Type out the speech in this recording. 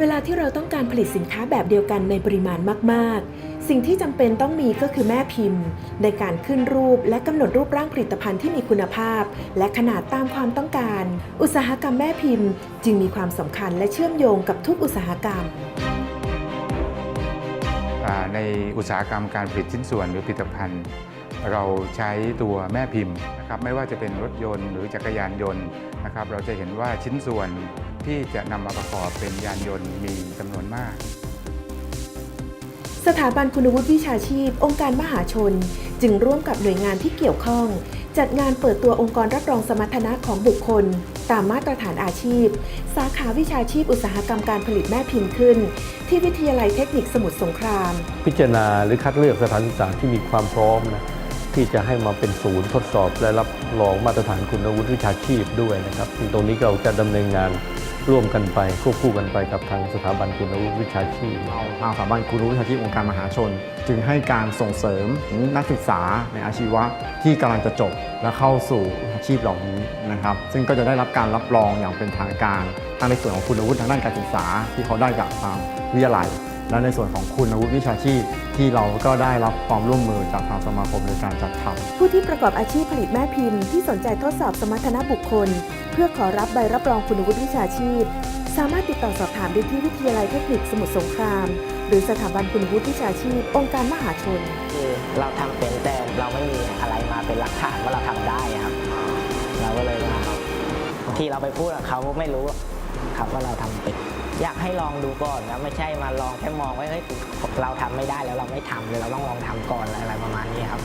เวลาที่เราต้องการผลิตสินค้าแบบเดียวกันในปริมาณมาก ๆ สิ่งที่จำเป็นต้องมีก็คือแม่พิมพ์ ในการขึ้นรูปและกำหนดรูปร่างผลิตภัณฑ์ที่มีคุณภาพ และขนาดตามความต้องการ อุตสาหกรรมแม่พิมพ์ จึงมีความสำคัญและเชื่อมโยงกับทุกอุตสาหกรรม ในอุตสาหกรรมการผลิตชิ้นส่วนหรือผลิตภัณฑ์ เราใช้ตัวแม่พิมพ์นะครับไม่ว่าจะเป็นรถยนต์หรือจักรยานยนต์นะครับเราจะเห็นว่าชิ้นส่วนที่จะนำมาประกอบเป็นยานยนต์มีจำนวนมาก สถาบันคุณวุฒิวิชาชีพ องค์การมหาชน จึงร่วมกับหน่วยงานที่เกี่ยวข้อง จัดงานเปิดตัวองค์กรรับรองสมรรถนะของบุคคล ตามมาตรฐานอาชีพ สาขาวิชาชีพอุตสาหกรรมการผลิตแม่พิมพ์ขึ้น ที่วิทยาลัยเทคนิคสมุทรสงคราม พิจารณาหรือคัดเลือกสถานศึกษาที่มีความพร้อมนะ ที่จะให้มาเป็นศูนย์ทดสอบ และรับรองมาตรฐานคุณวุฒิวิชาชีพด้วยนะครับซึ่งตรงนี้เราจะดำเนินงานร่วมกันไปควบคู่กันไปกับทางสถาบันคุณวุฒิวิชาชีพเราทางสถาบันครูรู้วิชาชีพองค์การมหาชน จึงให้การส่งเสริมนักศึกษาในอาชีวะที่กำลังจะจบและเข้าสู่อาชีพเหล่านี้นะครับ ซึ่งก็จะได้รับการรับรองอย่างเป็นทางการทั้งในส่วนของคุณวุฒิทางด้านการศึกษาที่เขาได้จากทางวิทยาลัย และในส่วนของคุณวุฒิวิชาชีพ ที่เราก็ได้รับความร่วมมือจากทางสมาคมในการจัดทำผู้ที่ประกอบอาชีพผลิตแม่พิมพ์ที่สนใจทดสอบสมรรถนะบุคคล เพื่อขอรับใบรับรองคุณวุฒิวิชาชีพ สามารถติดต่อสอบถามได้ที่วิทยาลัยเทคนิคสมุทรสงคราม หรือสถาบันคุณวุฒิวิชาชีพ องค์การมหาชน คือเราทำเป็นแต่เราไม่มีอะไรมาเป็นหลักฐานว่าเราทำได้ครับ เราก็เลยว่าบางทีเราไปพูดกับเขาไม่รู้ ครับว่าเราทำเป็นอยากให้ลองดูก่อนนะไม่ใช่มาลองแค่มองว่าเฮ้ยเราทำไม่ได้แล้วเราไม่ทำเลยเราต้องลองทำก่อนอะไรประมาณนี้ครับ